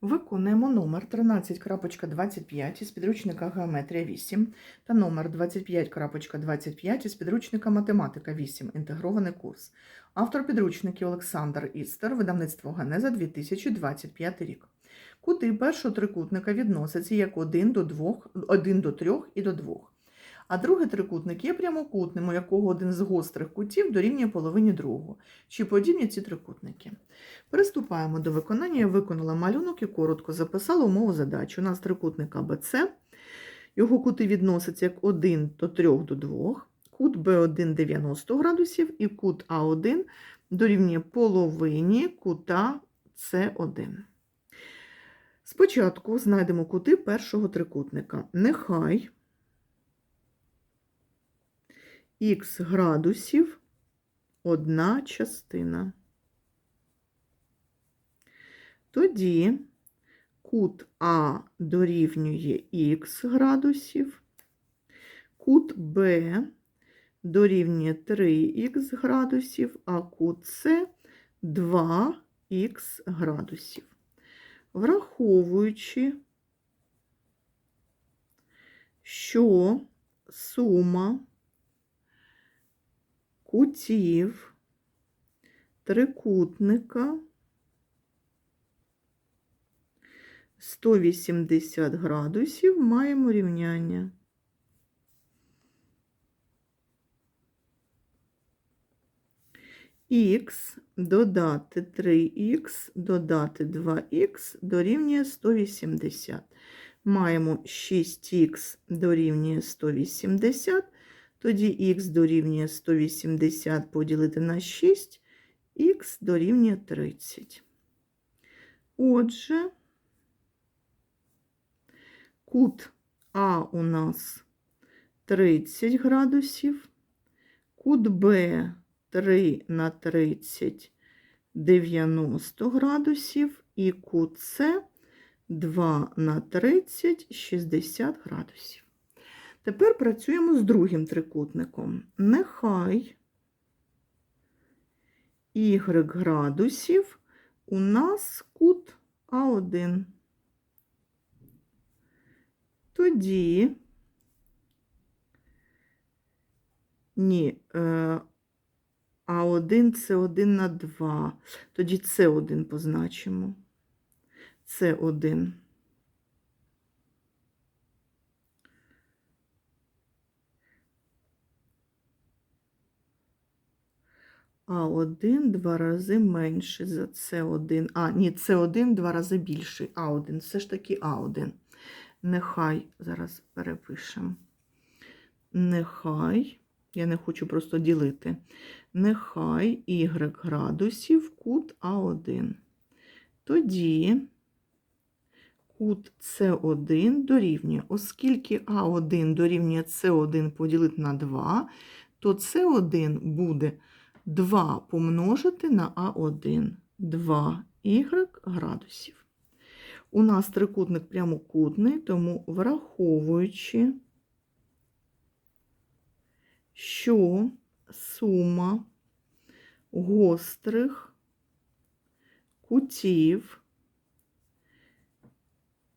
Виконуємо номер 13.25 із підручника Геометрія 8 та номер 25.25 із підручника Математика 8. Інтегрований курс. Автор підручників Олександр Істер, видавництво Генеза 2025 рік. Кути першого трикутника відносяться як 1 до 2, 1 до 3 і до 2. А другий трикутник є прямокутним, у якого один з гострих кутів дорівнює половині другого. Чи подібні ці трикутники? Приступаємо до виконання. Я виконала малюнок і коротко записала умову задачі. У нас трикутник АБЦ. Його кути відносяться як 1 до 3 до 2, кут Б1 90 градусів і кут А1 дорівнює половині кута С1. Спочатку знайдемо кути першого трикутника. Нехай х градусів одна частина. Тоді кут А дорівнює х градусів, кут Б дорівнює 3х градусів, а кут С 2х градусів. Враховуючи, що сума кутів трикутника 180 градусів маємо рівняння. Х додати 3х, додати 2х дорівнює 180. Маємо 6х дорівнює 180, тоді х дорівнює 180 поділити на 6, х дорівнює 30. Отже, кут А у нас 30 градусів, кут Б 3 на 30 90 градусів і кут С 2 на 30 60 градусів. Тепер працюємо з другим трикутником. Нехай y градусів у нас кут А1. Тоді ні, е, А1 це 1 на 2. Тоді С1 позначимо. С1. А1 два рази менше за С1. А, ні, С1 два рази більший. А1, все ж таки А1. Нехай, зараз перепишемо. Нехай, я не хочу просто ділити. Нехай y градусів кут А1. Тоді кут С1 дорівнює, оскільки А1 дорівнює С1 поділити на 2, то С1 буде 2 помножити на А1. 2y градусів. У нас трикутник прямокутний, тому враховуючи, що сума гострих кутів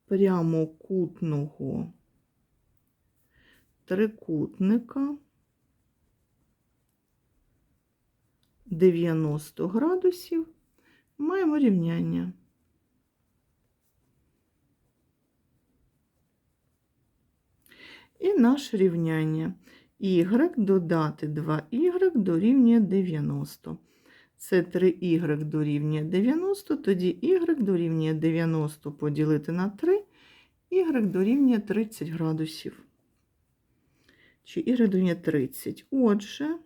прямокутного трикутника 90 градусів маємо рівняння. І наше рівняння y додати 2y дорівнює 90. Це 3y дорівнює 90, тоді y дорівнює 90 поділити на 3, y дорівнює 30 градусів. Чи y дорівнює 30. Отже,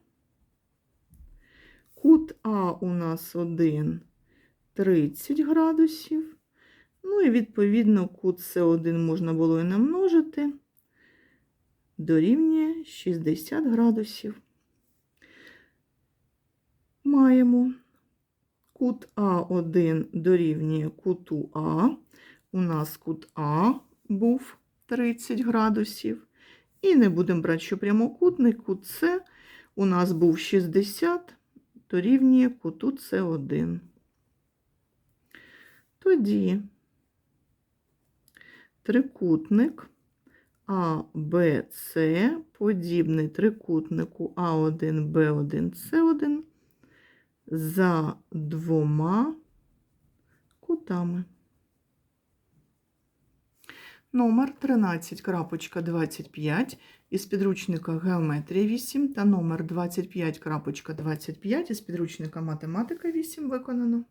кут А у нас 1 30 градусів. Ну і відповідно кут С1 можна було і намножити дорівнює 60 градусів. Маємо кут А1 дорівнює куту А. У нас кут А був 30 градусів. І не будемо брати, що прямокутний кут С у нас був 60, дорівнює куту С1. Тоді трикутник А, Б, С, подібний трикутнику А1, Б1, С1 за двома кутами. Номер 13.25 із підручника Геометрія 8 та номер 25.25 із підручника Математика 8 виконано.